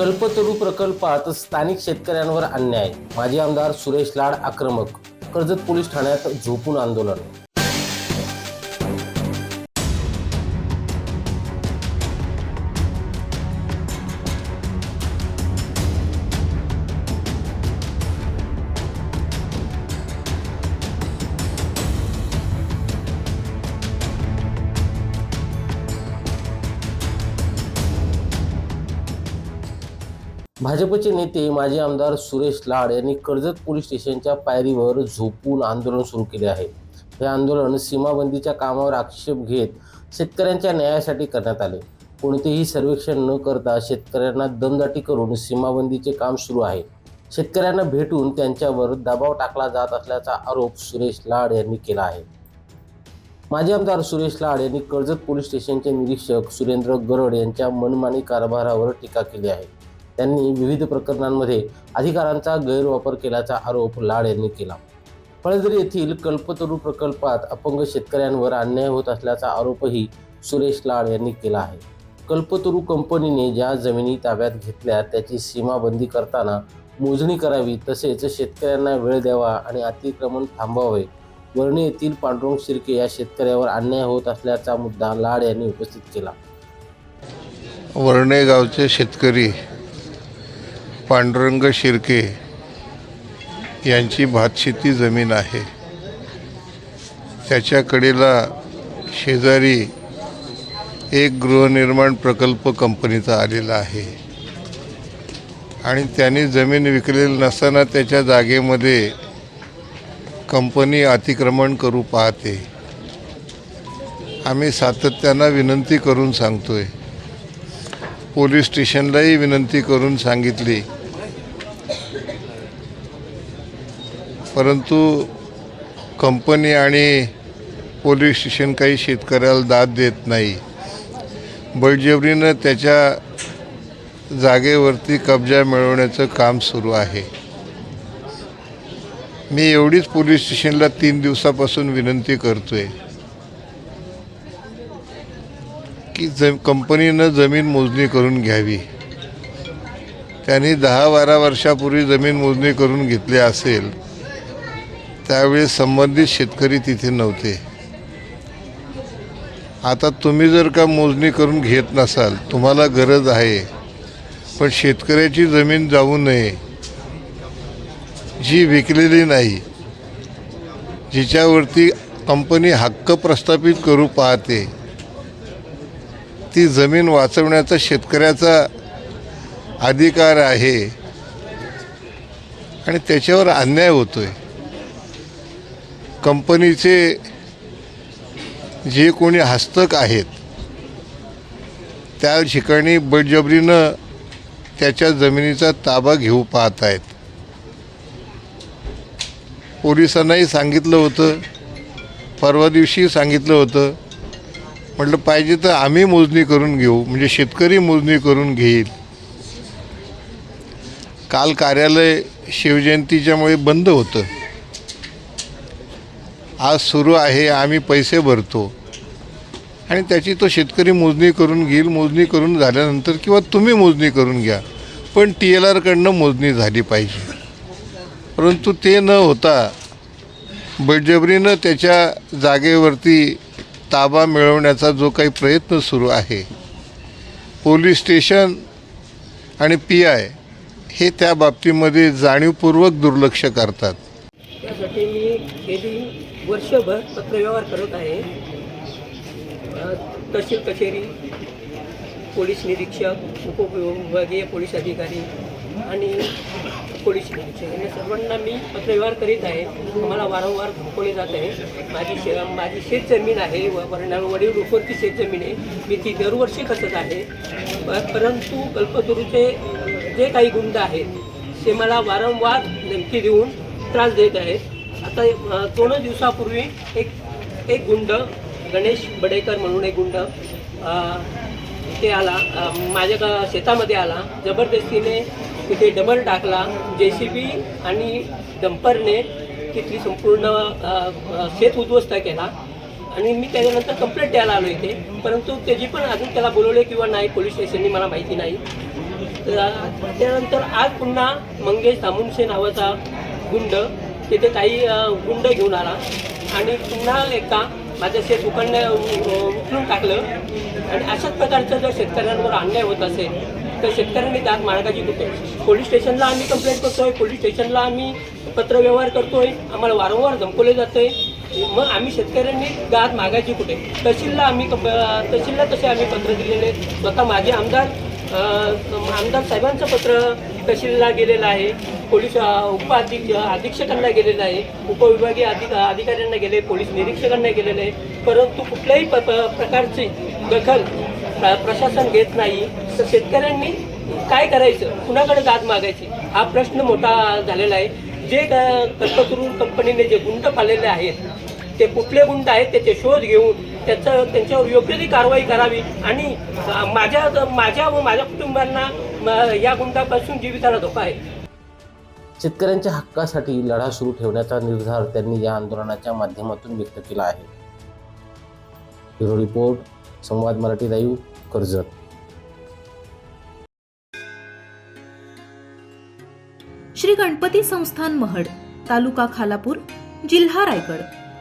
कल्पतरू प्रकल्पात स्थानिक शेतकऱ्यांवर अन्याय. माजी आमदार सुरेश लाड आक्रमक. कर्जत पोलीस ठाण्यात झोपून आंदोलन. भाजपचे नेते माजी आमदार सुरेश लाड यांनी कर्जत पोलीस स्टेशनच्या पायरीवर झोपून आंदोलन सुरू केले आहे. हे आंदोलन सीमाबंदीच्या कामावर आक्षेप घेत शेतकऱ्यांच्या न्यायासाठी करण्यात आले. कोणतेही सर्वेक्षण न करता शेतकऱ्यांना दमदाटी करून सीमाबंदीचे काम सुरू आहे. शेतकऱ्यांना भेटून त्यांच्यावर दबाव टाकला जात असल्याचा आरोप सुरेश लाड यांनी केला आहे. माजी आमदार सुरेश लाड यांनी कर्जत पोलीस स्टेशनचे निरीक्षक सुरेंद्र गरड यांच्या मनमानी कारभारावर टीका केली आहे. त्यांनी विविध प्रकरणांमध्ये अधिकारांचा गैरवापर केल्याचा आरोप लाड यांनी केला. पळसदरी येथील कल्पतरू प्रकल्पात अपंग शेतकऱ्यांवर अन्याय होत असल्याचा आरोपही सुरेश लाड यांनी केला आहे. कल्पतरू कंपनीने ज्या जमिनी ताब्यात घेतल्या त्याची सीमाबंदी करताना मोजणी करावी तसेच शेतकऱ्यांना वेळ द्यावा आणि अतिक्रमण थांबवावे. वर्णी येथील पांडुरंग शिर्के या शेतकऱ्यावर अन्याय होत असल्याचा मुद्दा लाड यांनी उपस्थित केला. वर्णे गावचे शेतकरी पांडुरंग शिर्के यांची भातशेती जमीन आहे. त्याच्याकडेला शेजारी एक गृहनिर्माण प्रकल्प कंपनीचा आलेला आहे. आणि त्यांनी जमीन विकलेली नसताना त्याच्या जागेमध्ये कंपनी अतिक्रमण करू पाहते. आम्ही सातत्यानं विनंती करून सांगतोय. पोलीस स्टेशनलाही विनंती करून सांगितली. परंतु कंपनी आणि पोलीस स्टेशन काही शेतकऱ्याला दाद देत नाही. बळजबरीनं त्याच्या जागेवरती कब्जा मिळवण्याचं काम सुरू आहे. मी एवढीच पोलीस स्टेशनला तीन दिवसापासून विनंती करतोय की ज कंपनीनं जमीन मोजणी करून घ्यावी. त्यांनी दहा बारा वर्षापूर्वी जमीन मोजणी करून घेतली असेल त्यावेळेस संबंधित शेतकरी तिथे नव्हते. आता तुम्ही जर का मोजणी करून घेत नसाल तुम्हाला गरज आहे पण शेतकऱ्याची जमीन जाऊ नये जी विकलेली नाही जिच्यावरती कंपनी हक्क प्रस्थापित करू पाहते ती जमीन वाचवण्याचा शेतकऱ्याचा अधिकार आहे. आणि त्याच्यावर अन्याय होतोय. कंपनीचे जे कोणी हस्तक आहेत त्या ठिकाणी बळजबरीनं त्याच्या जमिनीचा ताबा घेऊ पाहत आहेत. पोलिसांनाही सांगितलं होतं परवा दिवशी सांगितलं होतं म्हटलं पाहिजे तर आम्ही मोजणी करून घेऊ म्हणजे शेतकरी मोजणी करून घेईल. काल कार्यालय शिवजयंतीच्यामुळे बंद होतं. आज सुरू आहे आम्ही पैसे भरतो. आणि त्याची तो शेतकरी मोजणी करून घेईल मोजणी करून झाल्यानंतर किंवा तुम्ही मोजणी करून घ्या. पण टी एल आरकडनं मोजणी झाली पाहिजे. परंतु ते न होता बळजबरीनं त्याच्या जागेवरती ताबा मिळवण्याचा जो काही प्रयत्न सुरू आहे. पोलीस स्टेशन आणि पी आय हे त्या बाबतीमध्ये जाणीवपूर्वक दुर्लक्ष करतात. त्यासाठी मी गेली वर्षभर पत्रव्यवहार करत आहे. तहसील कचेरी पोलीस निरीक्षक उपविभागीय पोलीस अधिकारी आणि पोलीस निरीक्षक यांना सर्वांना मी पत्रव्यवहार करीत आहे. मला वारंवार धमकवले जात आहे. माझी शे माझी शेतजमीन आहे व वडिलां वडील रुपवरची शेतजमीन आहे. मी ती दरवर्षी कसत आहे. परंतु कल्पतरूचे जे काही गुंड आहेत ते मला वारंवार धमकी देऊन त्रास देत आहेत. आता दोन दिवसापूर्वी एक एक गुंड गणेश बडेकर म्हणून एक गुंड ते इथे आला माझ्या शेतामध्ये आला. जबरदस्तीने तिथे डबल टाकला. जे सी बी आणि डंपरने तिथली संपूर्ण शेत उद्ध्वस्त केला. आणि मी त्याच्यानंतर कंप्लेंट द्यायला आलो इथे. परंतु त्याची पण अजून त्याला बोलवले किंवा नाही पोलीस स्टेशननी मला माहिती नाही. त्यानंतर आज पुन्हा मंगेश दामुनशे नावाचा गुंड तिथे काही गुंड घेऊन आला. आणि पुन्हा एकदा माझं शेत उकडण्या उचलून टाकलं. आणि अशाच प्रकारचं जर शेतकऱ्यांवर अन्याय होत असेल तर शेतकऱ्यांनी दात मार्गाची कुठे? पोलीस स्टेशनला आम्ही कंप्लेंट करतोय पोलीस स्टेशनला आम्ही पत्रव्यवहार करतोय आम्हाला वारंवार धमकवले जाते मग आम्ही शेतकऱ्यांनी दात मागायची कुठे? तहसीलला आम्ही कंप- तहसीलला तसे आम्ही पत्र दिलेले. स्वतः माझे आमदार आमदार साहेबांचं पत्र तहसीलला गेलेलं आहे. पोलीस अ, अधीक्षकांना गेलेलं आहे. उपविभागीय अधिक अधिकाऱ्यांना गेले पोलीस निरीक्षकांना गेलेलं आहे परंतु कुठल्याही प प- प्रकारची दखल प्र- प्रशासन घेत नाही. तर शेतकऱ्यांनी काय करायचं? कुणाकडे दाद मागायची? हा प्रश्न मोठा झालेला आहे. जे क- कल्पतरू कंपनीने जे गुंड पाळलेले आहेत ते कुठले गुंड आहेत त्याचे शोध घेऊन त्याचं त्यांच्यावर योग्य ती कारवाई करावी आणि माझ्या माझ्या व माझ्या कुटुंबांना या गुंडापासून जीविताला धोका आहे. शेतकऱ्यांच्या हक्कासाठी लढा सुरू ठेवण्याचा निर्धार त्यांनी या आंदोलनाच्या माध्यमातून व्यक्त केला आहे. Bureau report Samvad Marathi live Karjat. Shri Ganpati संस्थान महड तालुका खालापूर जिल्हा रायगड.